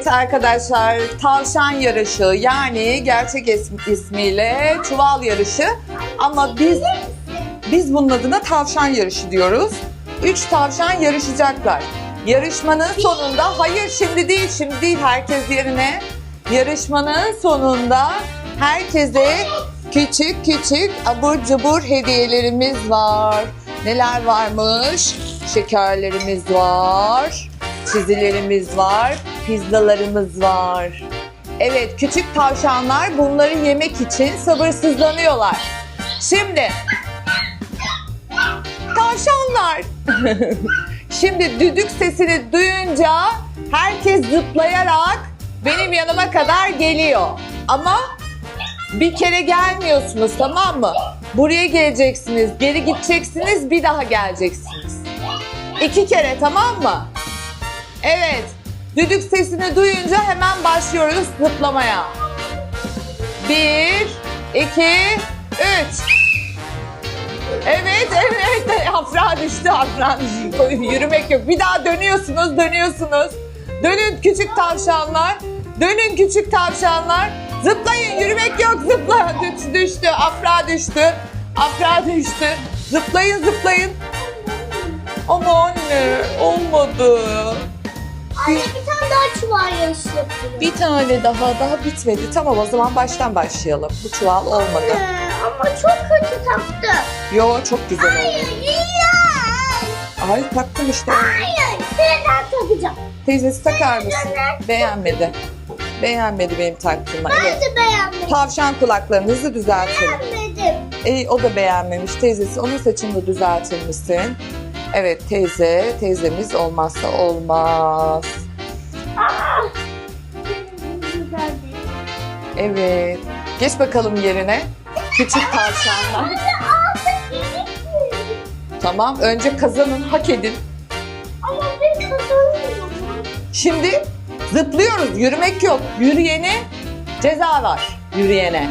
Evet arkadaşlar tavşan yarışı yani gerçek is- ismiyle çuval yarışı ama biz biz bunun adına tavşan yarışı diyoruz. Üç tavşan yarışacaklar. Yarışmanın sonunda hayır şimdi değil şimdi değil herkes yerine. Yarışmanın sonunda herkese küçük küçük abur cubur hediyelerimiz var. Neler varmış? Şekerlerimiz var. Çizilerimiz var. Pizzalarımız var. Evet küçük tavşanlar bunları yemek için sabırsızlanıyorlar. Şimdi tavşanlar. Şimdi düdük sesini duyunca herkes zıplayarak benim yanıma kadar geliyor. Ama bir kere gelmiyorsunuz tamam mı? Buraya geleceksiniz, geri gideceksiniz, bir daha geleceksiniz. İki kere tamam mı? Evet. Düdük sesini duyunca hemen başlıyoruz zıplamaya. Bir, iki, üç. Evet, evet. Afra düştü, Afra. Yürümek yok. Bir daha dönüyorsunuz, dönüyorsunuz. Dönün küçük tavşanlar. Dönün küçük tavşanlar. Zıplayın, yürümek yok. Zıpla. Düş, düştü, Afra düştü. Afra düştü. Zıplayın, zıplayın. Ama anne, olmadı. Anne bir tane daha çuval yarışı yapıyor. Bir tane daha, daha bitmedi. Tamam o zaman baştan başlayalım. Bu çuval olmadı. Ee, ama çok kötü taktı. Yo çok güzel oldu. Hayır, hayır. Ay taktım işte. Hayır, senden takacağım. Teyzesi takar mısın? Beğenmedi. Beğenmedi benim taktığımı. Ben Evet. de beğenmedim. Tavşan kulaklarınızı düzeltin. Beğenmedim. İyi o da beğenmemiş. Teyzesi onun saçını da düzeltir misin? Evet teyze, teyzemiz olmazsa olmaz. Aa! Evet. Geç bakalım yerine. Küçük tavşanlar. Tamam önce kazanın, hak edin. Ama ben kazanıyorum. Şimdi zıplıyoruz. Yürümek yok. Yürüyene ceza var. Yürüyene.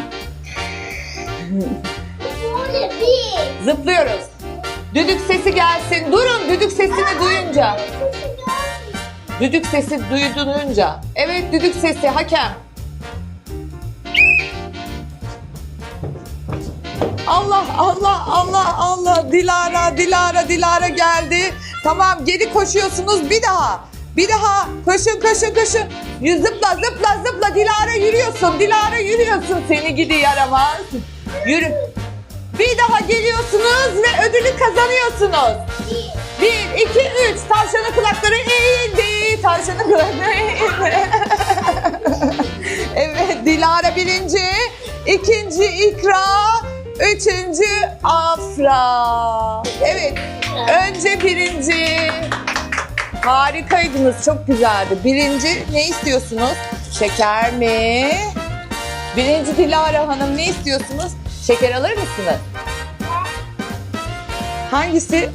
Zıplıyoruz. Düdük sesi gelsin. Durun düdük sesini duyunca. Düdük sesi duyduğunca. Evet düdük sesi hakem. Allah Allah Allah Allah Dilara Dilara Dilara geldi. Tamam geri koşuyorsunuz bir daha. Bir daha koşun koşun koşun. Zıpla zıpla zıpla Dilara yürüyorsun. Dilara yürüyorsun seni gidi yaramaz. Yürü. Geliyorsunuz ve ödülü kazanıyorsunuz. Bir, iki, üç. Tavşanın kulakları eğildi. Tavşanın kulakları eğildi. evet, Dilara birinci. ikinci İkra. Üçüncü Afra. Evet, önce birinci. Harikaydınız, çok güzeldi. Birinci ne istiyorsunuz? Şeker mi? Birinci Dilara Hanım ne istiyorsunuz? Şeker alır mısınız? Hangisi?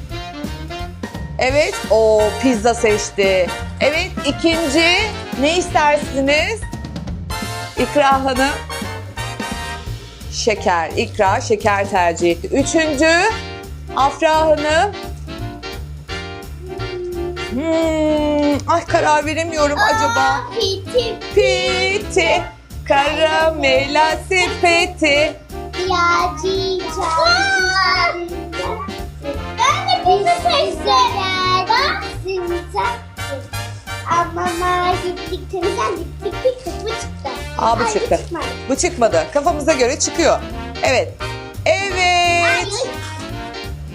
Evet, o pizza seçti. Evet, ikinci ne istersiniz? İkra Hanım. Şeker. İkra şeker tercih etti. Üçüncü Afra Hanım. Hmm, ay karar veremiyorum acaba. Piti Piti, karamela sepeti. Yağcı çağırdı. Mağara gittik temizlen bu çıktı. Aa bu Ay, çıktı. çıkmadı. Bu çıkmadı. Kafamıza göre çıkıyor. Evet. Evet.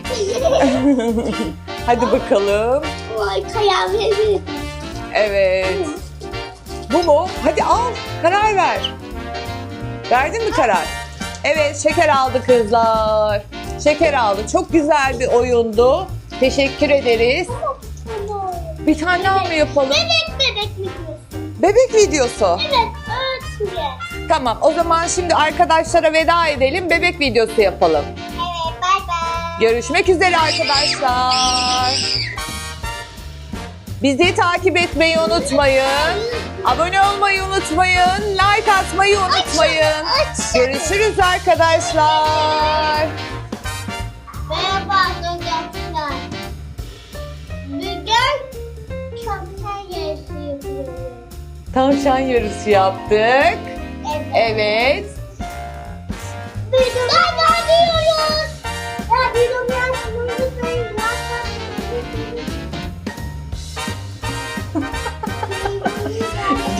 Hadi bakalım. Kayağım verir. Evet. Bu mu? Hadi al. Karar ver. Verdin mi karar? Evet şeker aldı kızlar. Şeker aldı. Çok güzel bir oyundu. Teşekkür ederiz. Bir tane daha mı yapalım? Bebek bebek mi diyorsun? Bebek videosu. Evet öğretmen. Tamam o zaman şimdi arkadaşlara veda edelim. Bebek videosu yapalım. Evet bay bay. Görüşmek üzere arkadaşlar. Bizi takip etmeyi unutmayın. Abone olmayı unutmayın. Like atmayı unutmayın. Görüşürüz arkadaşlar. Merhaba Tavşan yarışı yaptık. Evet. Evet. De ben diyoruz. Ya bir sayayım.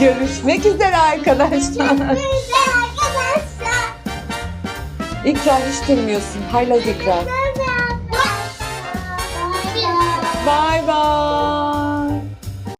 Görüşmek üzere arkadaşlar. Güzel arkadaşlar. İkra hiç durmuyorsun. Haylaz İkra. Bye bye. Bay bay.